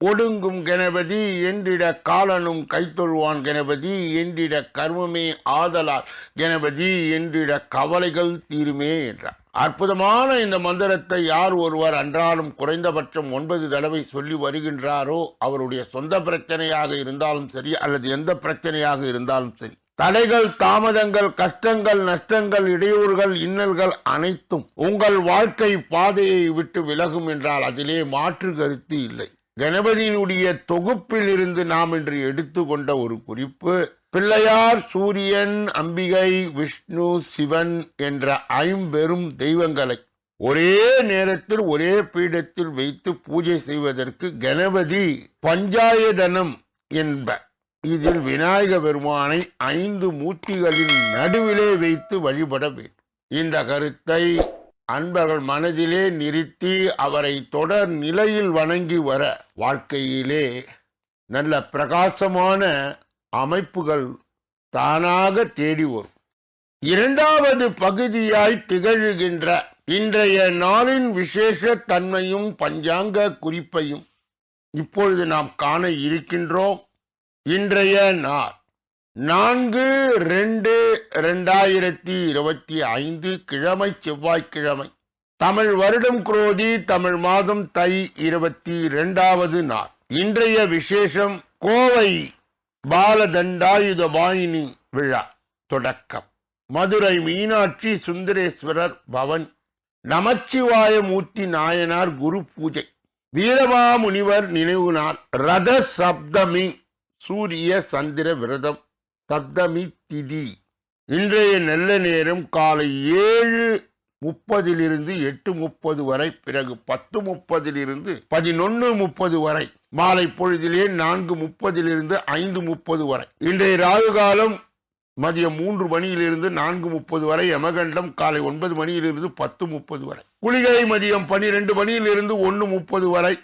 ஒடுங்கும் கணபதி என்றிட காலனும் கைத்தொழுவான் கணபதி என்றிட கர்மமே ஆதலால் கணபதி என்றிட கவலைகள் தீருமே என்றார். அற்புதமான இந்த மந்திரத்தை யார் ஒருவர் அன்றாலும் குறைந்தபட்சம் ஒன்பது தடவை சொல்லி வருகின்றாரோ அவருடைய சொந்த பிரச்சனையாக இருந்தாலும் சரி அல்லது எந்த பிரச்சனையாக இருந்தாலும் சரி. தடைகள் தாமதங்கள் கஷ்டங்கள் நஷ்டங்கள் இடையூறுகள் இன்னல்கள் அனைத்தும் உங்கள் வாழ்க்கை பாதையை விட்டு விலகும் என்றால் அதிலே மாற்று கருத்து இல்லை. கணபதியினுடைய தொகுப்பில் இருந்து நாம் இன்று எடுத்துக்கொண்ட ஒரு குறிப்பு பிள்ளையார் சூரியன் அம்பிகை விஷ்ணு சிவன் என்ற ஐம்பெரும் தெய்வங்களை ஒரே நேரத்தில் ஒரே பீடத்தில் வைத்து பூஜை செய்வதற்கு கணபதி பஞ்சாயதனம் என்ப இதில் விநாயக பெருமானை ஐந்து மூர்த்திகளின் நடுவிலே வைத்து வழிபட வேண்டும். இந்த கருத்தை அன்பர்கள் மனதிலே நிறுத்தி அவரை தொடர் நிலையில் வணங்கி வர வாழ்க்கையிலே நல்ல பிரகாசமான அமைப்புகள் தானாக தேடி வரும். இரண்டாவது பகுதியாய் திகழ்கின்ற இன்றைய நாளின் விசேஷ தன்மையும் பஞ்சாங்க குறிப்பையும் இப்பொழுது நாம் காண இருக்கின்றோம். இன்றைய நாள் நான்கு ரெண்டு ரெண்டாயிரத்தி இருபத்தி ஐந்து கிழமை செவ்வாய்க்கிழமை. தமிழ் வருடம் குரோதி தமிழ் மாதம் தை இருபத்தி இரண்டாவது நாள். இன்றைய விசேஷம் கோவை பாலதண்டாயுத வாயினி விழா தொடக்கம். மதுரை மீனாட்சி சுந்தரேஸ்வரர் பவன் நமச்சிவாயமூர்த்தி நாயனார் குரு பூஜை. வீரமாமுனிவர் நினைவு நாள். ரத சப்தமி சூரிய சந்திர விரதம். சப்தமி திதி. இன்றைய நல்ல நேரம் காலை ஏழு முப்பதிலிருந்து எட்டு முப்பது வரை பிறகு பத்து முப்பதிலிருந்து பதினொன்று முப்பது வரை மாலை பொழுதிலே நான்கு முப்பதிலிருந்து ஐந்து முப்பது வரை. இன்றைய ராகு காலம் மதியம் மூன்று மணியிலிருந்து நான்கு முப்பது வரை யமகண்டம் காலை ஒன்பது மணியிலிருந்து பத்து முப்பது வரை. குளிகை மதியம் பனிரெண்டு மணியிலிருந்து ஒன்று முப்பது வரை.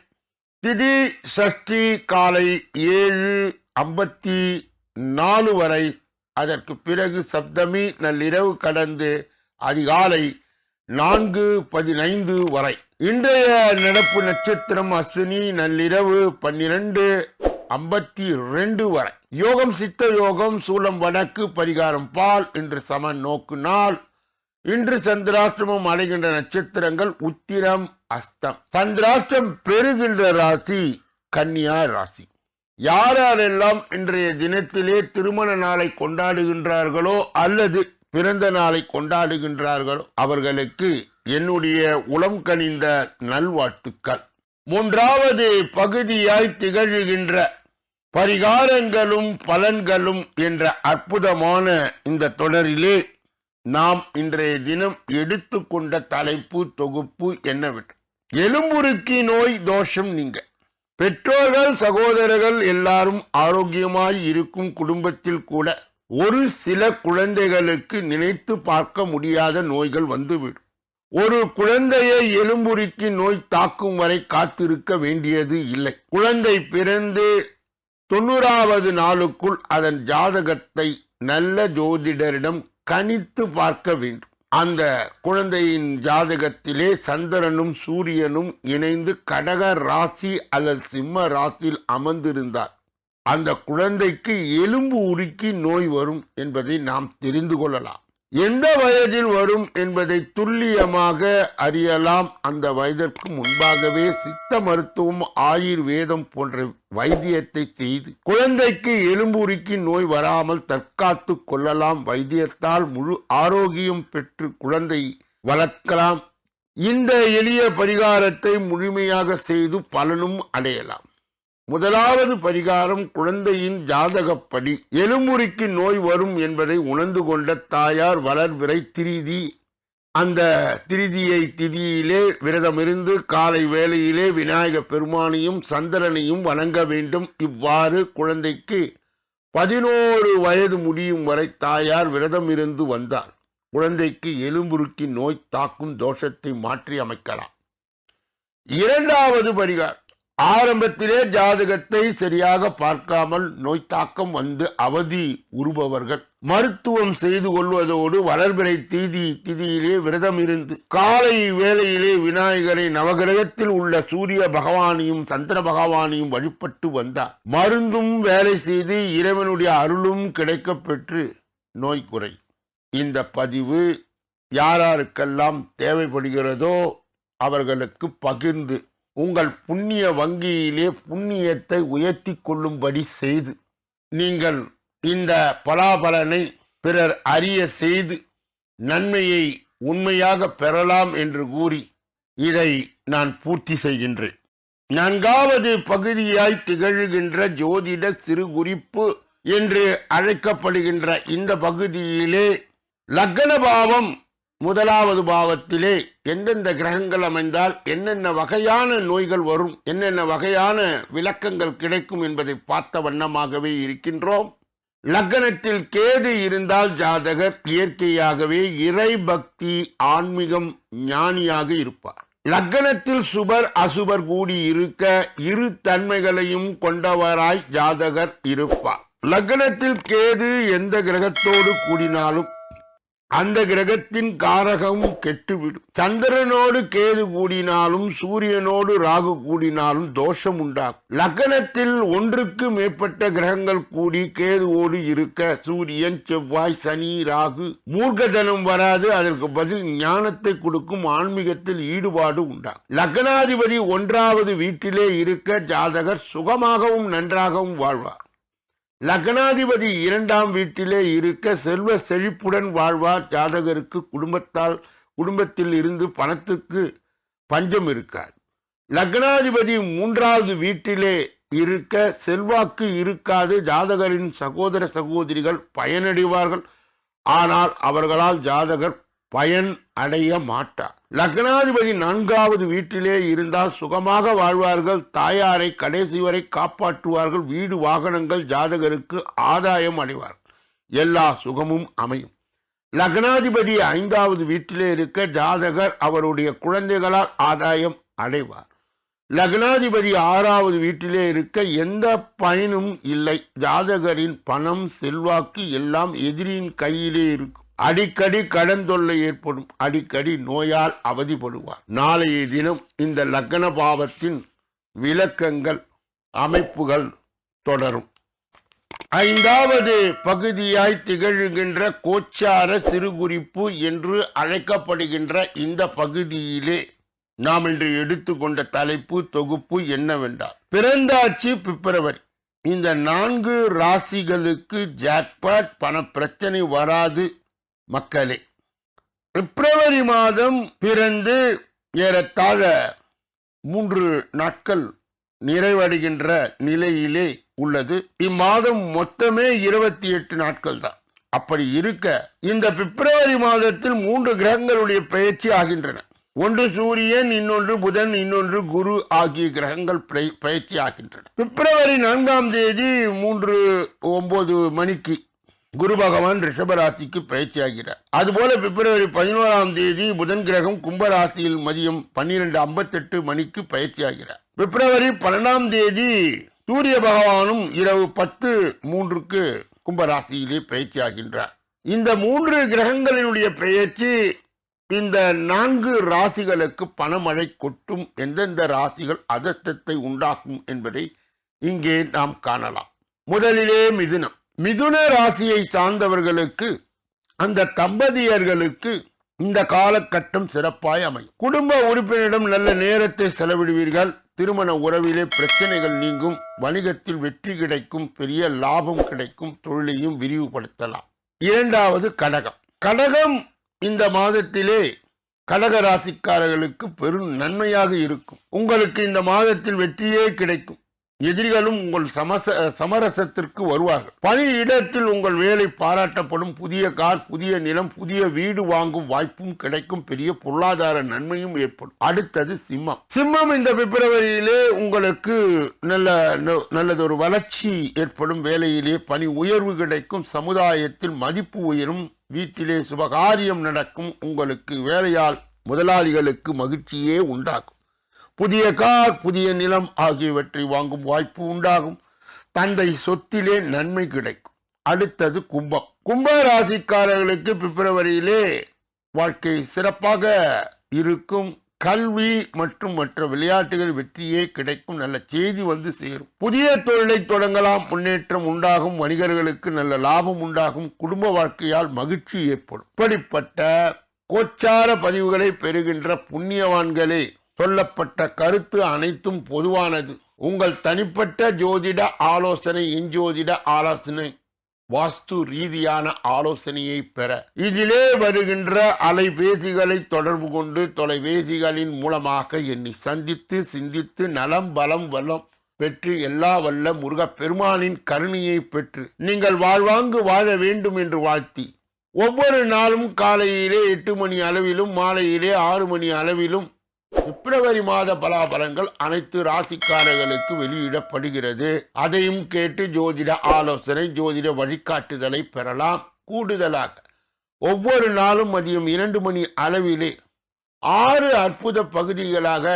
திதி சஷ்டி காலை ஏழு ஐம்பத்தி நாலு வரை அதற்கு பிறகு சப்தமி நள்ளிரவு கடந்து அதிகாலை நான்கு பதினைந்து வரை. இன்றைய நடப்பு நட்சத்திரம் அஸ்வினி நள்ளிரவு பன்னிரண்டு ஐம்பத்தி ரெண்டு வரை. யோகம் சித்த யோகம் சூலம் வடக்கு பரிகாரம் பால் இன்று சம நோக்கு நாள். இன்று சந்திராஷ்டிரமம் அடைகின்ற நட்சத்திரங்கள் உத்திரம் அஸ்தம். சந்திராஷ்டிரம் பெறுகின்ற ராசி கன்னியா ராசி. யார் யாரெல்லாம் இன்றைய தினத்திலே திருமண நாளை கொண்டாடுகின்றார்களோ அல்லது பிறந்த நாளை கொண்டாடுகின்றார்களோ அவர்களுக்கு என்னுடைய உளம் கனிந்த நல்வாழ்த்துக்கள். மூன்றாவது பகுதியாய் திகழ்கின்ற பரிகாரங்களும் பலன்களும் என்ற அற்புதமான இந்த தொடரிலே நாம் இன்றைய தினம் எடுத்துக்கொண்ட தலைப்பு தொகுப்பு என்னவென்று. எலும்புருக்கி நோய் தோஷம் நீங்கள் பெற்றோர்கள் சகோதரர்கள் எல்லாரும் ஆரோக்கியமாய் இருக்கும் குடும்பத்தில் கூட ஒரு சில குழந்தைகளுக்கு நினைத்து பார்க்க முடியாத நோய்கள் வந்துவிடும். ஒரு குழந்தையை எலும்புருக்கி நோய் தாக்கும் வரை காத்திருக்க வேண்டியது இல்லை. குழந்தை பிறந்து தொண்ணூறாவது நாளுக்குள் அதன் ஜாதகத்தை நல்ல ஜோதிடரிடம் கணித்து பார்க்க வேண்டும். அந்த குழந்தையின் ஜாதகத்திலே சந்திரனும் சூரியனும் இணைந்து கடக ராசி அல்லது சிம்ம ராசியில் அமர்ந்திருந்தார். அந்த குழந்தைக்கு எலும்பு உருக்கி நோய் வரும் என்பதை நாம் தெரிந்து கொள்ளலாம். எந்த வயதில் வரும் என்பதை துல்லியமாக அறியலாம். அந்த வயதிற்கு முன்பாகவே சித்த மருத்துவம் ஆயுர்வேதம் போன்ற வைத்தியத்தை செய்து குழந்தைக்கு எலும்புருக்கி நோய் வராமல் தற்காத்து கொள்ளலாம். வைத்தியத்தால் முழு ஆரோக்கியம் பெற்று குழந்தை வளர்க்கலாம். இந்த எளிய பரிகாரத்தை முழுமையாக செய்து பலனும் அடையலாம். முதலாவது பரிகாரம் குழந்தையின் ஜாதகப்படி. எலும்புரிக்கு நோய் வரும் என்பதை உணர்ந்து கொண்ட தாயார் வளர்விரை திரிதி. அந்த திருதியை திதியிலே விரதமிருந்து காலை வேளையிலே விநாயக பெருமானையும் சந்திரனையும் வணங்க வேண்டும். இவ்வாறு குழந்தைக்கு பதினோரு வயது முடியும் வரை தாயார் விரதம் இருந்து வந்தார். குழந்தைக்கு எலும்புருக்கி நோய் தாக்கும் தோஷத்தை மாற்றி அமைக்கலாம். இரண்டாவது பரிகார் ஆரம்பத்திலே ஜாதகத்தை சரியாக பார்க்காமல் நோய் தாக்கம் வந்து அவதி உறுபவர்கள் மருத்துவம் செய்து கொள்வதோடு வளர்பிறை தீதி திதியிலே விரதம் இருந்து காலை வேளையிலே விநாயகரை நவகிரகத்தில் உள்ள சூரிய பகவானையும் சந்திர பகவானையும் வழிபட்டு வந்தார். மருந்தும் வேலை செய்து இறைவனுடைய அருளும் கிடைக்க பெற்று நோய் குறை. இந்த பதிவு யாராருக்கெல்லாம் தேவைப்படுகிறதோ அவர்களுக்கு பகிர்ந்து உங்கள் புண்ணிய வங்கியிலே புண்ணியத்தை உயர்த்தி கொள்ளும்படி செய்து நீங்கள் இந்த பலாபலனை பிறர் அறிய செய்து நன்மையை உண்மையாக பெறலாம் என்று கூறி இதை நான் பூர்த்தி செய்கின்றேன். நான்காவது பகுதியாய் திகழ்கின்ற ஜோதிட சிறு குறிப்பு என்று அழைக்கப்படுகின்ற இந்த பகுதியிலே லக்னபாவம் முதலாவது பாவத்திலே எந்தெந்த கிரகங்கள் அமைந்தால் என்னென்ன வகையான நோய்கள் வரும் என்னென்ன வகையான விளக்கங்கள் கிடைக்கும் என்பதை பார்த்த வண்ணமாகவே இருக்கின்றோம். லக்னத்தில் கேது இருந்தால் ஜாதகர் இயற்கையாகவே இறை பக்தி ஆன்மீகம் ஞானியாக இருப்பார். லக்னத்தில் சுபர் அசுபர் கூடி இருக்க இரு தன்மைகளையும் கொண்டவராய் ஜாதகர் இருப்பார். லக்னத்தில் கேது எந்த கிரகத்தோடு கூடினாலும் அந்த கிரகத்தின் காரகம் கெட்டுவிடும். சந்திரனோடு கேது கூடினாலும் சூரியனோடு ராகு கூடினாலும் தோஷம் உண்டாகும். லக்கணத்தில் ஒன்றுக்கு மேற்பட்ட கிரகங்கள் கூடி கேதுவோடு இருக்க சூரியன் செவ்வாய் சனி ராகு மூர்க்கதனம் வராது. அதற்கு பதில் ஞானத்தை கொடுக்கும் ஆன்மீகத்தில் ஈடுபாடு உண்டாகும். லக்னாதிபதி ஒன்றாவது வீட்டிலே இருக்க ஜாதகர் சுகமாகவும் நன்றாகவும் வாழ்வார். லக்னாதிபதி இரண்டாம் வீட்டிலே இருக்க செல்வ செழிப்புடன் வாழ்வார். ஜாதகருக்கு குடும்பத்தால் குடும்பத்தில் இருந்து பணத்துக்கு பஞ்சம் இருக்காது. லக்னாதிபதி மூன்றாவது வீட்டிலே இருக்க செல்வாக்கு இருக்காது. ஜாதகரின் சகோதர சகோதரிகள் பயனடைவார்கள். ஆனால் அவர்களால் ஜாதகர் பயன் அடைய மாட்டார் லக்னாதிபதி நான்காவது வீட்டிலே இருந்தால் சுகமாக வாழ்வார்கள் தாயாரை கடைசி வரை காப்பாற்றுவார்கள் வீடு வாகனங்கள் ஜாதகருக்கு ஆதாயம் அடைவார்கள் எல்லா சுகமும் அமையும். லக்னாதிபதி ஐந்தாவது வீட்டிலே இருக்க ஜாதகர் அவருடைய குழந்தைகளால் ஆதாயம் அடைவார். லக்னாதிபதி ஆறாவது வீட்டிலே இருக்க எந்த பயனும் இல்லை. ஜாதகரின் பணம் செல்வாக்கு எல்லாம் எதிரியின் கையிலே இருக்கும். அடிக்கடி கடன் தொல்லை ஏற்படும் அடிக்கடி நோயால் அவதிப்படுவார். நாளைய தினம் இந்த லக்ன பாவத்தின் விளக்கங்கள் அமைப்புகள் தொடரும். ஐந்தாவது பகுதியாய் திகழ்கின்ற கோச்சார சிறுகுறிப்பு என்று அழைக்கப்படுகின்ற இந்த பகுதியிலே நாம் இன்று எடுத்துக்கொண்ட தலைப்பு தொகுப்பு என்னவென்றால் பிறந்தாட்சி பிப்ரவரி. இந்த நான்கு ராசிகளுக்கு ஜாக்பாட் பண பிரச்சனை வராது மக்களே. பிப்ரவரி மாதம் பிறந்து ஏறத்தாழ மூன்று நாட்கள் நிறைவடைகின்ற நிலையிலே உள்ளது. இம்மாதம் மொத்தமே இருபத்தி எட்டு நாட்கள் தான் அப்படி இருக்க இந்த பிப்ரவரி மாதத்தில் மூன்று கிரகங்களுடைய பயிற்சி ஆகின்றன. ஒன்று சூரியன் இன்னொன்று புதன் இன்னொன்று குரு ஆகிய கிரகங்கள் பயிற்சி ஆகின்றன. பிப்ரவரி நான்காம் தேதி மூன்று ஒன்பது மணிக்கு குரு பகவான் ரிஷபராசிக்கு பயிற்சியாகிறார். அதுபோல பிப்ரவரி பதினோராம் தேதி புதன் கிரகம் கும்பராசியில் மதியம் பன்னிரண்டு ஐம்பத்தெட்டு மணிக்கு பயிற்சியாகிறார். பிப்ரவரி பன்னெண்டாம் தேதி சூரிய பகவானும் இரவு பத்து மூன்றுக்கு கும்பராசியிலே பயிற்சியாகின்றார். இந்த மூன்று கிரகங்களினுடைய பெயர்ச்சி இந்த நான்கு ராசிகளுக்கு பணமழை கொட்டும் எந்தெந்த ராசிகள் அதிர்ஷ்டத்தை உண்டாக்கும் என்பதை இங்கே நாம் காணலாம். முதலிலே மிதுனம். மிதுன ராசியை சார்ந்தவர்களுக்கு அந்த தம்பதியர்களுக்கு இந்த காலகட்டம் சிறப்பாய் அமையும். குடும்ப உறுப்பினரிடம் நல்ல நேரத்தை செலவிடுவீர்கள். திருமண உறவிலே பிரச்சனைகள் நீங்கும். வணிகத்தில் வெற்றி கிடைக்கும். பெரிய லாபம் கிடைக்கும். தொழிலையும் விரிவுபடுத்தலாம். இரண்டாவது கடகம். கடகம் இந்த மாதத்திலே கடக ராசிக்காரர்களுக்கு பெரும் நன்மையாக இருக்கும். உங்களுக்கு இந்த மாதத்தில் வெற்றியே கிடைக்கும். எதிரிகளும் உங்கள் சமச சமரசத்திற்கு வருவார்கள். பணி இடத்தில் உங்கள் வேலை பாராட்டப்படும். புதிய கார் புதிய நிலம் புதிய வீடு வாங்கும் வாய்ப்பும் கிடைக்கும். பெரிய பொருளாதார நன்மையும் ஏற்படும். அடுத்தது சிம்மம். சிம்மம் இந்த பிப்ரவரியிலே உங்களுக்கு நல்ல ந- நல்லதொரு வளர்ச்சி ஏற்படும். வேலையிலே பணி உயர்வு கிடைக்கும். சமுதாயத்தில் மதிப்பு உயரும். வீட்டிலே சுபகாரியம் நடக்கும். உங்களுக்கு வேலையால் முதலாளிகளுக்கு மகிழ்ச்சியே உண்டாக்கும் புதிய கார் புதிய நிலம் ஆகியவற்றை வாங்கும் வாய்ப்பு உண்டாகும். தந்தை சொத்திலே நன்மை கிடைக்கும். அடுத்தது கும்பம். கும்ப ராசிக்காரர்களுக்கு பிப்ரவரியிலே வாழ்க்கை சிறப்பாக இருக்கும். கல்வி மற்றும் மற்ற விளையாட்டுகள் வெற்றியே கிடைக்கும். நல்ல செய்தி வந்து சேரும். புதிய தொழிலை தொடங்கலாம். முன்னேற்றம் உண்டாகும். வணிகர்களுக்கு நல்ல லாபம் உண்டாகும். குடும்ப வாழ்க்கையால் மகிழ்ச்சி ஏற்படும். இப்படிப்பட்ட கோச்சார பதிவுகளை பெறுகின்ற புண்ணியவான்களே சொல்லப்பட்ட கருத்து அனைத்தும் பொதுவானது. உங்கள் தனிப்பட்ட ஜோதிட ஆலோசனை இஞ்சோதிட ஆலோசனை வாஸ்து ரீதியான ஆலோசனையை பெற. இதிலே வருகின்ற அலைபேசிகளை தொடர்பு கொண்டு தொலைபேசிகளின் மூலமாக என்னை சந்தித்து சிந்தித்து நலம் பலம் வளம் பெற்று எல்லா வல்ல முருகப்பெருமானின் கருணையை பெற்று நீங்கள் வாழ்வாங்கு வாழ வேண்டும் என்று வாழ்த்தி. ஒவ்வொரு நாளும் காலையிலே எட்டு மணி அளவிலும் மாலையிலே ஆறு மணி அளவிலும் பிப்ரவரி மாத பலாபலங்கள் அனைத்து ராசிக்காரர்களுக்கு வெளியிடப்படுகிறது. அதையும் கேட்டு ஜோதிட ஆலோசனை ஜோதிட வழிகாட்டுதலை பெறலாம். கூடுதலாக ஒவ்வொரு நாளும் மதியம் இரண்டு மணி அளவிலே ஆறு அற்புத பகுதிகளாக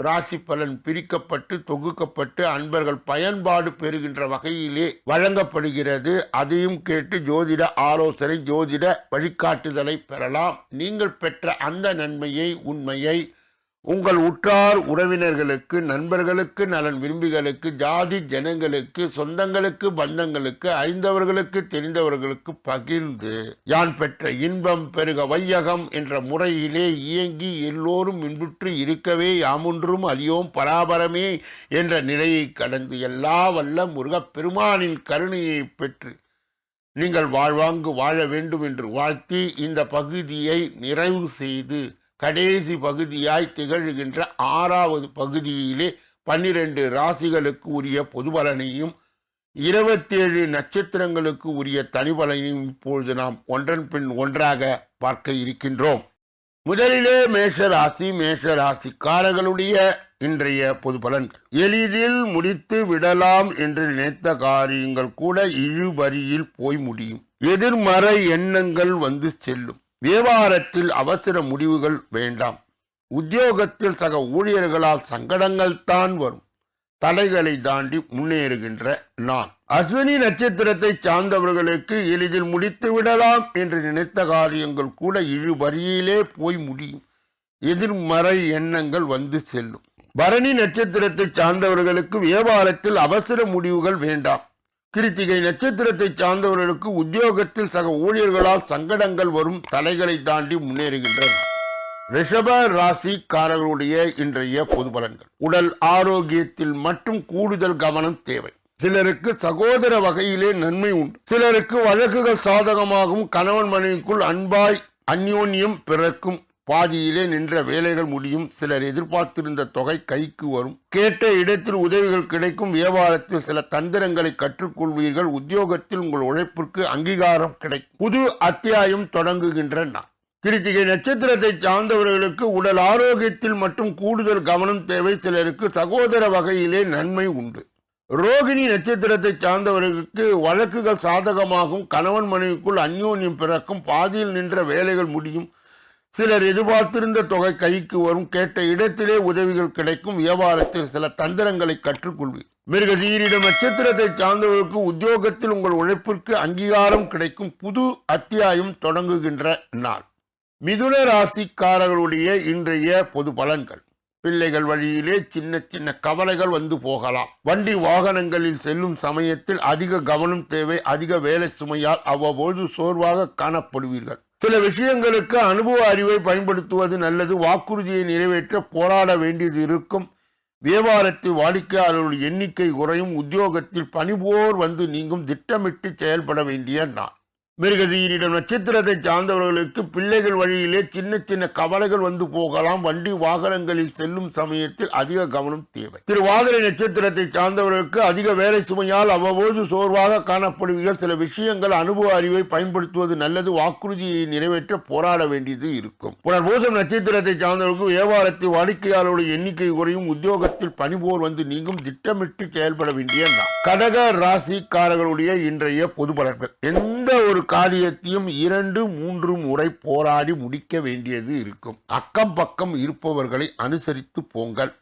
ராசி பலன் பிரிக்கப்பட்டு தொகுக்கப்பட்டு அன்பர்கள் பயன்பாடு பெறுகின்ற வகையிலே வழங்கப்படுகிறது. அதையும் கேட்டு ஜோதிட ஆலோசனை ஜோதிட வழிகாட்டுதலை பெறலாம். நீங்கள் பெற்ற அந்த நன்மையை உண்மையை உங்கள் உற்றார் உறவினர்களுக்கு நண்பர்களுக்கு நலன் விரும்பிகளுக்கு ஜாதி ஜனங்களுக்கு சொந்தங்களுக்கு பந்தங்களுக்கு அறிந்தவர்களுக்கு தெரிந்தவர்களுக்கு பகிர்ந்து யான் பெற்ற இன்பம் பெருக வையகம் என்ற முறையிலே இயங்கி எல்லோரும் இன்புற்று இருக்கவே யாமொன்றும் அறியோம் பராபரமே என்ற நிலையை கடந்து எல்லா வல்ல முருகப் பெருமானின் கருணையை பெற்று நீங்கள் வாழ்வாங்கு வாழ வேண்டும் என்று வாழ்த்தி இந்த பகுதியை நிறைவு செய்து கடைசி பகுதியாய் திகழ்கின்ற ஆறாவது பகுதியிலே பன்னிரண்டு ராசிகளுக்கு உரிய பொது பலனையும் இருபத்தேழு நட்சத்திரங்களுக்கு உரிய தனிபலனையும் இப்பொழுது நாம் ஒன்றன் பின் ஒன்றாக பார்க்க இருக்கின்றோம். முதலிலே மேஷ ராசி மேஷ ராசிக்காரர்களுடைய இன்றைய பொது பலன்கள் எளிதில் முடித்து விடலாம் என்று நினைத்த காரியங்கள் கூட இழுபறியில் போய் முடியும். எதிர்மறை எண்ணங்கள் வந்து செல்லும். வியாபாரத்தில் அவசர முடிவுகள் வேண்டாம். உத்தியோகத்தில் சக ஊழியர்களால் சங்கடங்கள் தான் வரும். தடைகளை தாண்டி முன்னேறுகின்ற நான் அஸ்வினி நட்சத்திரத்தை சார்ந்தவர்களுக்கு எளிதில் முடித்து விடலாம் என்று நினைத்த காரியங்கள் கூட இழுபறியிலே போய் முடியும். எதிர்மறை எண்ணங்கள் வந்து செல்லும். பரணி நட்சத்திரத்தை சார்ந்தவர்களுக்கு வியாபாரத்தில் அவசர முடிவுகள் வேண்டாம். கிருத்திகை நட்சத்திரத்தை சார்ந்தவர்களுக்கு உத்தியோகத்தில் சக ஊழியர்களால் சங்கடங்கள் வரும் தலைகளை தாண்டி முன்னேறுகின்றனர் ரிஷப ராசிக்காரர்களுடைய இன்றைய பொது பலன்கள். உடல் ஆரோக்கியத்தில் மட்டும் கூடுதல் கவனம் தேவை. சிலருக்கு சகோதர வகையிலே நன்மை உண்டு. சிலருக்கு வழக்குகள் சாதகமாகவும் கணவன் மனைவிக்குள் அன்பாய் அந்யோன்யம் பிறக்கும். பாதியிலே நின்ற வேலைகள் முடியும். சிலர் எதிர்பார்த்திருந்த தொகை கைக்கு வரும். கேட்ட இடத்தில் உதவிகள் கிடைக்கும். வியாபாரத்தில் சில தந்திரங்களை கற்றுக்கொள்வீர்கள். உத்தியோகத்தில் உங்கள் உழைப்பிற்கு அங்கீகாரம் கிடைக்கும். புது அத்தியாயம் தொடங்குகின்ற நான் கிருத்திகை நட்சத்திரத்தை சார்ந்தவர்களுக்கு உடல் ஆரோக்கியத்தில் மற்றும் கூடுதல் கவனம் தேவை. சிலருக்கு சகோதர வகையிலே நன்மை உண்டு. ரோகிணி நட்சத்திரத்தை சார்ந்தவர்களுக்கு வழக்குகள் சாதகமாகும். கணவன் மனைவிக்குள் அந்யோன்யம் பிறக்கும். பாதியில் நின்ற வேலைகள் முடியும். சிலர் எதிர்பார்த்திருந்த தொகை கைக்கு வரும். கேட்ட இடத்திலே உதவிகள் கிடைக்கும். வியாபாரத்தில் சில தந்திரங்களை கற்றுக்கொள்வீர். மிருகதீரிடம் நட்சத்திரத்தை சார்ந்தவர்களுக்கு உத்தியோகத்தில் உங்கள் உழைப்பிற்கு அங்கீகாரம் கிடைக்கும். புது அத்தியாயம் தொடங்குகின்ற நாள். மிதுன ராசிக்காரர்களுடைய இன்றைய பொது பலன்கள். பிள்ளைகள் வழியிலே சின்ன சின்ன கவலைகள் வந்து போகலாம். வண்டி வாகனங்களில் செல்லும் சமயத்தில் அதிக கவனம் தேவை. அதிக வேலை சுமையால் அவ்வப்போது சோர்வாக காணப்படுவீர்கள். சில விஷயங்களுக்கு அனுபவ அறிவை பயன்படுத்துவது நல்லது. வாக்குறுதியை நிறைவேற்ற போராட வேண்டியது இருக்கும். வியாபாரத்தில் வாடிக்கையாளர்கள் எண்ணிக்கை குறையும். உத்தியோகத்தில் பணிபோர் வந்து நீங்கும். திட்டமிட்டு செயல்பட வேண்டிய நான் மிருகதீரிடம் நட்சத்திரத்தை சார்ந்தவர்களுக்கு பிள்ளைகள் வழியிலே சின்ன சின்ன கவலைகள் வந்து போகலாம். வண்டி வாகனங்களில் செல்லும் சமயத்தில் அதிக கவனம் தேவை. திருவாதிரை நட்சத்திரத்தை சார்ந்தவர்களுக்கு அதிக வேலை சுமையால் அவ்வப்போது சோர்வாக காணப்படுவீர்கள். சில விஷயங்கள் அனுபவ அறிவை பயன்படுத்துவது நல்லது. வாக்குறுதியை நிறைவேற்ற போராட வேண்டியது இருக்கும். புனர்பூசம் நட்சத்திரத்தை சார்ந்தவர்களுக்கு வியாபாரத்தில் வாடிக்கையாளருடைய எண்ணிக்கை குறையும். உத்தியோகத்தில் பணிபோர் வந்து நீங்கும். திட்டமிட்டு செயல்பட வேண்டிய கடக ராசிக்காரர்களுடைய இன்றைய பொது பலன்கள். எந்த ஒரு காரியத்தையும் இரண்டு மூன்று முறை போராடி முடிக்க வேண்டியது இருக்கும். அக்கம் பக்கம் இருப்பவர்களை அனுசரித்து போங்கள்.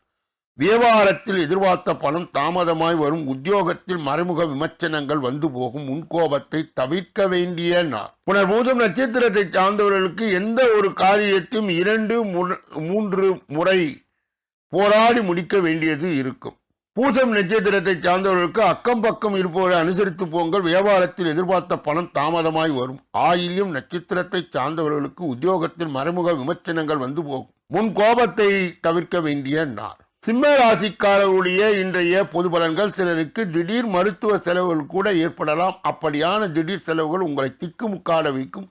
வியாபாரத்தில் எதிர்பார்த்த பணம் தாமதமாய் வரும். உத்தியோகத்தில் மறைமுக விமர்சனங்கள் வந்து போகும். முன்கோபத்தை தவிர்க்க வேண்டிய நாள். புனர்பூதம் நட்சத்திரத்தை சார்ந்தவர்களுக்கு எந்த ஒரு காரியத்தையும் இரண்டு முற- மூன்று முறை போராடி முடிக்க வேண்டியது இருக்கும். பூசம் நட்சத்திரத்தை சார்ந்தவர்களுக்கு அக்கம் பக்கம் இருப்பவரை அனுசரித்து போங்கள். வியாபாரத்தில் எதிர்பார்த்த பணம் தாமதமாய் வரும். ஆயிலும் நட்சத்திரத்தை சார்ந்தவர்களுக்கு உத்தியோகத்தில் மறைமுக விமர்சனங்கள் வந்து போகும். முன் கோபத்தை தவிர்க்க வேண்டிய நாள். சிம்ம ராசிக்காரர்களுடைய இன்றைய பொது பலன்கள் சிலருக்கு திடீர் மருத்துவ செலவுகள் கூட ஏற்படலாம். அப்படியான திடீர் செலவுகள் உங்களை திக்குமுக்காட வைக்கும்.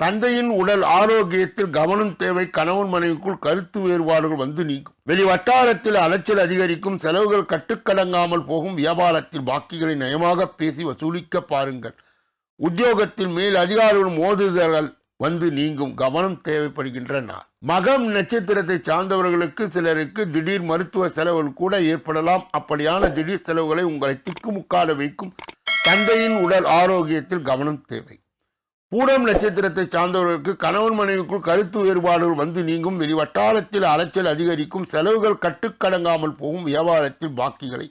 தந்தையின் உடல் ஆரோக்கியத்தில் கவனம் தேவை கணவன் மனைவிக்குள் கருத்து வேறுபாடுகள் வந்து நீங்கும் வெளி வட்டாரத்தில் அலைச்சல் அதிகரிக்கும் செலவுகள் கட்டுக்கடங்காமல் போகும் வியாபாரத்தில் பாக்கிகளை நயமாக பேசி வசூலிக்க பாருங்கள். உத்தியோகத்தில் மேல் அதிகாரிகள் மோதுதல்கள் வந்து நீங்கும் கவனம் தேவைப்படுகின்ற நாள். மகம் நட்சத்திரத்தை சார்ந்தவர்களுக்கு சிலருக்கு திடீர் மருத்துவ செலவுகள் கூட ஏற்படலாம். அப்படியான திடீர் செலவுகளை உங்களை திக்குமுக்காட வைக்கும். தந்தையின் உடல் ஆரோக்கியத்தில் கவனம் தேவை. பூடம் நட்சத்திரத்தை சார்ந்தவர்களுக்கு கணவன் மனைவிக்குள் கருத்து வேறுபாடுகள் வந்து நீங்கும். வெளி வட்டாரத்தில் அலைச்சல் அதிகரிக்கும். செலவுகள் கட்டுக்கடங்காமல் போகும் வியாபாரத்தில் பாக்கிகளை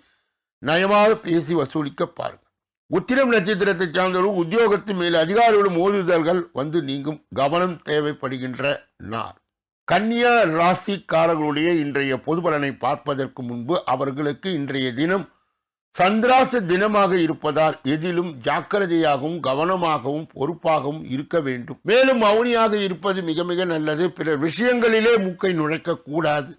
நயமாக பேசி வசூலிக்க பாருங்கள் உத்திரம் நட்சத்திரத்தை சார்ந்தவர்கள் உத்தியோகத்தின் மேல் அதிகாரிகளும் மோதுதல்கள் வந்து நீங்கும். கவனம் தேவைப்படுகின்ற நாள். கன்னியா ராசிக்காரர்களுடைய இன்றைய பொது பலனை பார்ப்பதற்கு முன்பு அவர்களுக்கு இன்றைய தினம் சந்திராச தினமாக இருப்பதால் எதிலும் ஜாக்கிரதையாகவும் கவனமாகவும் பொறுப்பாகவும் இருக்க வேண்டும். மேலும் மௌனியாக இருப்பது மிக மிக நல்லது. பிற விஷயங்களிலே மூக்கை நுழைக்க கூடாது.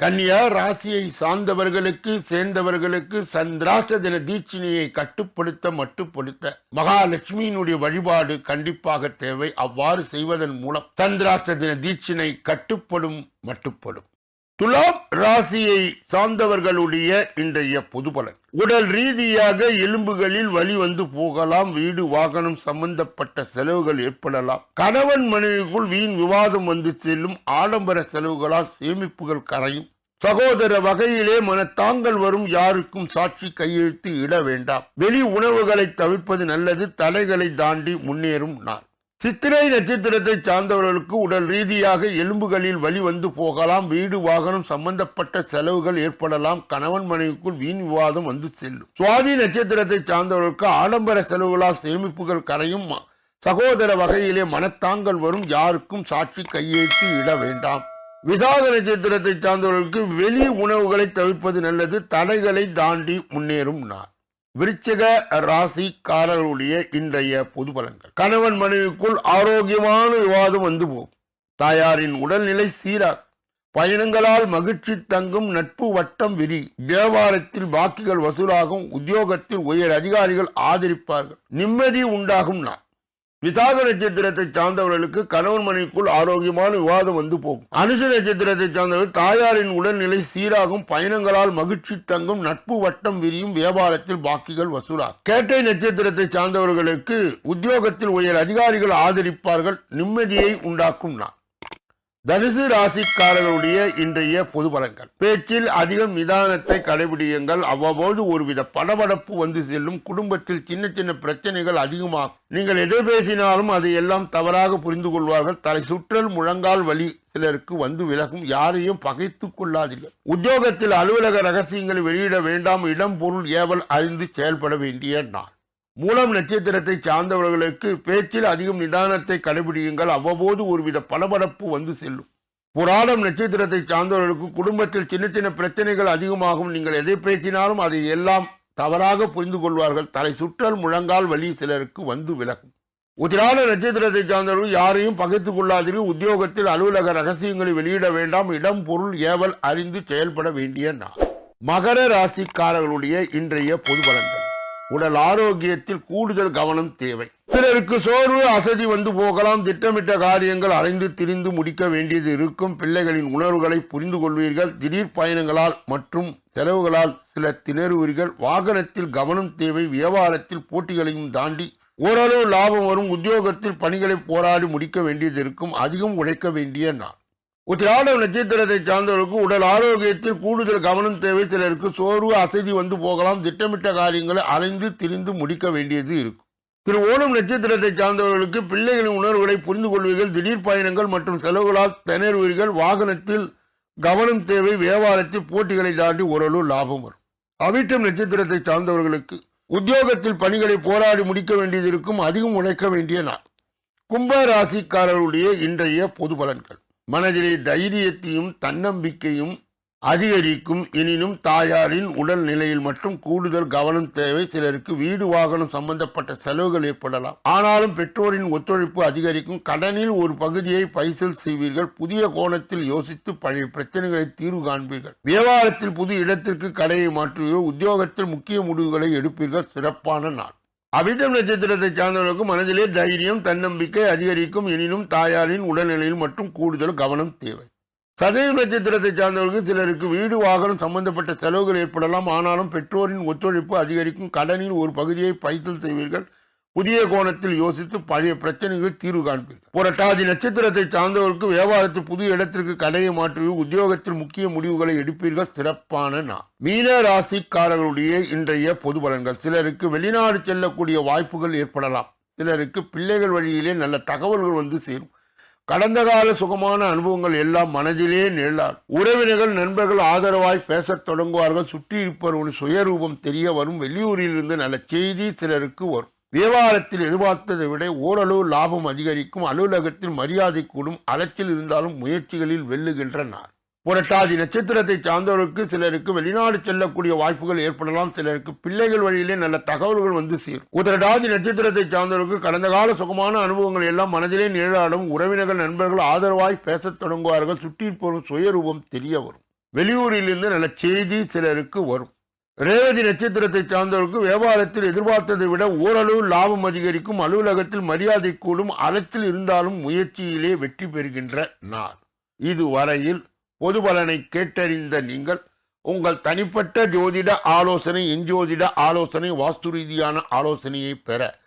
கன்னியா ராசியை சார்ந்தவர்களுக்கு சேர்ந்தவர்களுக்கு சந்திராஷ்ட தின தீட்சிணையை கட்டுப்படுத்த மட்டுப்படுத்த மகாலட்சுமியினுடைய வழிபாடு கண்டிப்பாக தேவை. அவ்வாறு செய்வதன் மூலம் சந்திராஷ்ட தின தீட்சிணை கட்டுப்படும் மட்டுப்படும். துலாம் ராசியை சார்ந்தவர்களுடைய இன்றைய பொது பலன் உடல் ரீதியாக எலும்புகளில் வலி வந்து போகலாம் வீடு வாகனம் சம்பந்தப்பட்ட செலவுகள் ஏற்படலாம். கணவன் மனைவிக்குள் வீண் விவாதம் வந்து செல்லும் ஆடம்பர செலவுகளால் சேமிப்புகள் கரையும். சகோதர வகையிலே மனத்தாங்கள் வரும் யாருக்கும் சாட்சி கையெழுத்து இட வேண்டாம். வெளி உணவுகளை தவிர்ப்பது நல்லது தடைகளை தாண்டி முன்னேறும் நாள். சித்திரை நட்சத்திரத்தை சார்ந்தவர்களுக்கு உடல் ரீதியாக எலும்புகளில் வலி வந்து போகலாம் வீடு வாகனம் சம்பந்தப்பட்ட செலவுகள் ஏற்படலாம் கணவன் மனைவிக்குள் வீண் விவாதம் வந்து செல்லும். சுவாதி நட்சத்திரத்தை சார்ந்தவர்களுக்கு ஆடம்பர செலவுகளால் சேமிப்புகள் கரையும் சகோதர வகையிலே மனத்தாங்கள் வரும் யாருக்கும் சாட்சி கையெழுத்து இட வேண்டாம். விசாக நட்சத்திரத்தை சார்ந்தவர்களுக்கு வெளி உணவுகளை தவிர்ப்பது நல்லது தடைகளை தாண்டி முன்னேறும் நாள். விருச்சிக ராசிக்காரர்களுடைய இன்றைய பொது பலன்கள் கணவன் மனைவிக்குள் ஆரோக்கியமான விவாதம் வந்து போகும். தாயாரின் உடல்நிலை சீராகும். பயணங்களால் மகிழ்ச்சி தங்கும் நட்பு வட்டம் விரி. வியாபாரத்தில் பாக்கிகள் வசூலாகும். உத்தியோகத்தில் உயர் அதிகாரிகள் ஆதரிப்பார்கள். நிம்மதி உண்டாகும் நான் விசாக நட்சத்திரத்தை சார்ந்தவர்களுக்கு கணவன் மனைவிக்குள் ஆரோக்கியமான விவாதம் வந்து போகும். அனுஷ நட்சத்திரத்தை சார்ந்தவர்கள் தாயாரின் உடல்நிலை சீராகும் பயணங்களால் மகிழ்ச்சி தங்கும் நட்பு வட்டம் விரியும் வியாபாரத்தில் பாக்கிகள் வசூலாகும். கேட்டை நட்சத்திரத்தை சார்ந்தவர்களுக்கு உத்தியோகத்தில் உயர் அதிகாரிகள் ஆதரிப்பார்கள் நிம்மதியை உண்டாக்கும் நான் தனுசு ராசிக்காரர்களுடைய இன்றைய பொது பலன்கள். பேச்சில் அதிகம் நிதானத்தை கடைபிடியுங்கள். அவ்வப்போது ஒருவித படபடப்பு வந்து செல்லும். குடும்பத்தில் சின்ன சின்ன பிரச்சனைகள் அதிகமாகும். நீங்கள் எதை பேசினாலும் அதை எல்லாம் தவறாக புரிந்து கொள்வார்கள். தலை சுற்றல் முழங்கால் வலி சிலருக்கு வந்து விலகும். யாரையும் பகைத்து கொள்ளாதீர்கள். உத்தியோகத்தில் அலுவலக ரகசியங்களை வெளியிட வேண்டாம். இடம் பொருள் ஏவல் அறிந்து செயல்பட வேண்டிய நாள். மூலம் நட்சத்திரத்தை சார்ந்தவர்களுக்கு பேச்சில் அதிகம் நிதானத்தை கடைபிடியுங்கள். அவ்வப்போது ஒருவித பளபளப்பு வந்து செல்லும். புராணம் நட்சத்திரத்தை சார்ந்தவர்களுக்கு குடும்பத்தில் சின்ன சின்ன பிரச்சனைகள் அதிகமாகும். நீங்கள் எதை பேசினாலும் அதை எல்லாம் தவறாக புரிந்து கொள்வார்கள். தலை சுற்றல் முழங்கால் வழி சிலருக்கு வந்து விலகும். உதிரான நட்சத்திரத்தை சார்ந்தவர்கள் யாரையும் பகைத்துக் கொள்ளாதீர்கள். உத்தியோகத்தில் அலுவலக ரகசியங்களை வெளியிட வேண்டாம். இடம் பொருள் ஏவல் அறிந்து செயல்பட வேண்டிய நாள். மகர ராசிக்காரர்களுடைய இன்றைய பொது பலன்கள். உடல் ஆரோக்கியத்தில் கூடுதல் கவனம் தேவை. சிலருக்கு சோர்வு அசதி வந்து போகலாம். திட்டமிட்ட காரியங்கள் அலைந்து திரிந்து முடிக்க வேண்டியது இருக்கும். பிள்ளைகளின் உணர்வுகளை புரிந்து கொள்வீர்கள். திடீர் பயணங்களால் மற்றும் செலவுகளால் சில திணறுவீர்கள். வாகனத்தில் கவனம் தேவை. வியாபாரத்தில் போட்டிகளையும் தாண்டி ஓரளவு லாபம் வரும். உத்தியோகத்தில் பணிகளை போராடி முடிக்க வேண்டியது இருக்கும். அதிகம் உழைக்க வேண்டிய நாள். திராவிட நட்சத்திரத்தை சார்ந்தவர்களுக்கு உடல் ஆரோக்கியத்தில் கூடுதல் கவனம் தேவை. சிலருக்கு சோர்வு அசதி வந்து போகலாம். திட்டமிட்ட காரியங்களை அலைந்து திரிந்து முடிக்க வேண்டியது இருக்கும். திரு ஓணம் நட்சத்திரத்தை சார்ந்தவர்களுக்கு பிள்ளைகளின் உணர்வுகளை புரிந்து கொள்வீர்கள். திடீர் பயணங்கள் மற்றும் செலவுகளால் திணறுவீர்கள். வாகனத்தில் கவனம் தேவை. வியாபாரத்தில் போட்டிகளை தாண்டி ஓரளவு லாபம் வரும். அவிட்டம் நட்சத்திரத்தை சார்ந்தவர்களுக்கு உத்தியோகத்தில் பணிகளை போராடி முடிக்க வேண்டியது இருக்கும். அதிகம் உழைக்க வேண்டிய நாள். கும்ப ராசிக்காரருடைய இன்றைய பொது பலன்கள். மனதிலே தைரியத்தையும் தன்னம்பிக்கையும் அதிகரிக்கும். எனினும் தாயாரின் உடல் நிலையில் மட்டும் கூடுதல் கவனம் தேவை. சிலருக்கு வீடு வாகனம் சம்பந்தப்பட்ட செலவுகள் ஏற்படலாம். ஆனாலும் பெற்றோரின் ஒத்துழைப்பு அதிகரிக்கும். கடனில் ஒரு பகுதியை பைசல் செய்வீர்கள். புதிய கோணத்தில் யோசித்து பழைய பிரச்சனைகளை தீர்வு காண்பீர்கள். வியாபாரத்தில் புது இடத்திற்கு கடையை மாற்றுவீர்கள். உத்தியோகத்தில் முக்கிய முடிவுகளை எடுப்பீர்கள். சிறப்பான நாள். அவிட்டம் நட்சத்திரத்தை சார்ந்தவர்களுக்கு மனதிலே தைரியம் தன்னம்பிக்கை அதிகரிக்கும். எனினும் தாயாரின் உடல்நிலையில் மட்டும் கூடுதல் கவனம் தேவை. சதயம் நட்சத்திரத்தை சார்ந்தவர்களுக்கு சிலருக்கு வீடு வாகனம் சம்பந்தப்பட்ட செலவுகள் ஏற்படலாம். ஆனாலும் பெற்றோரின் ஒத்துழைப்பு அதிகரிக்கும். கடனில் ஒரு பகுதியை பைசல் செய்வீர்கள். புதிய கோணத்தில் யோசித்து பழைய பிரச்சனைகள் தீர்வு காண்பீர்கள். புரட்டாதி நட்சத்திரத்தை சார்ந்தவர்களுக்கு வியாபாரத்தில் புது இடத்திற்கு கடையை மாற்றி உத்தியோகத்தில் முக்கிய முடிவுகளை எடுப்பீர்கள். சிறப்பான நாள். மீன ராசிக்காரர்களுடைய இன்றைய பொது பலன்கள். சிலருக்கு வெளிநாடு செல்லக்கூடிய வாய்ப்புகள் ஏற்படலாம். சிலருக்கு பிள்ளைகள் வழியிலே நல்ல தகவல்கள் வந்து சேரும். கடந்த கால சுகமான அனுபவங்கள் எல்லாம் மனதிலே நிழலார். உறவினர்கள் நண்பர்கள் ஆதரவாய் பேசத் தொடங்குவார்கள். சுற்றி இருப்பவர்களின் சுயரூபம் தெரிய வரும். வெளியூரிலிருந்து நல்ல செய்தி சிலருக்கு வரும். வியாபாரத்தில் எதிர்பார்த்ததை விட ஓரளவு லாபம் அதிகரிக்கும் அலுவலகத்தில் மரியாதை கூடும் அலச்சில் இருந்தாலும் முயற்சிகளில் வெல்லுகின்ற நாள் புரட்டாதி நட்சத்திரத்தை சார்ந்தவருக்கு சிலருக்கு வெளிநாடு செல்லக்கூடிய வாய்ப்புகள் ஏற்படலாம் சிலருக்கு பிள்ளைகள் வழியிலே நல்ல தகவல்கள் வந்து சேரும். உதரடாதி நட்சத்திரத்தை சார்ந்தவருக்கு கடந்த கால சுகமான அனுபவங்கள் எல்லாம் மனதிலே நிழலாடும் உறவினர்கள் நண்பர்கள் ஆதரவாய் பேசத் தொடங்குவார்கள் சுற்றி போகும் சுயரூபம் தெரிய வரும். வெளியூரிலிருந்து நல்ல செய்தி சிலருக்கு வரும். ரேவதி நட்சத்திரத்தை சார்ந்தவருக்கு வியாபாரத்தில் எதிர்பார்த்ததை விட ஓரளவு லாபம் அதிகரிக்கும் அலுவலகத்தில் மரியாதை கூடும் அலத்தில் இருந்தாலும் முயற்சியிலே வெற்றி பெறுகின்ற நாள். இதுவரையில் பொது பலனை கேட்டறிந்த நீங்கள் உங்கள் தனிப்பட்ட ஜோதிட ஆலோசனை எஞ்சோதிட ஆலோசனை வாஸ்து ரீதியான ஆலோசனையை பெற.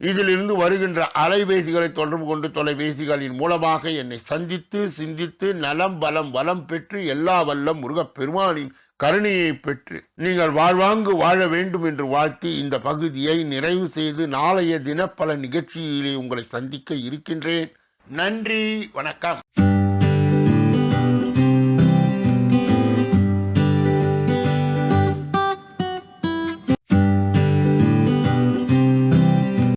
இதிலிருந்து வருகின்ற அலைபேசிகளை தொடர்பு கொண்டு தொலைபேசிகளின் மூலமாக என்னை சந்தித்து சிந்தித்து நலம் பலம் வளம் பெற்று எல்லா வல்லம் முருகப் பெருமானின் கருணையை பெற்று நீங்கள் வாழ்வாங்கு வாழ வேண்டும் என்று வாழ்த்தி இந்த பகுதியை நிறைவு செய்து நாளைய தினப்பல நிகழ்ச்சியிலே உங்களை சந்திக்க இருக்கின்றேன். நன்றி வணக்கம்.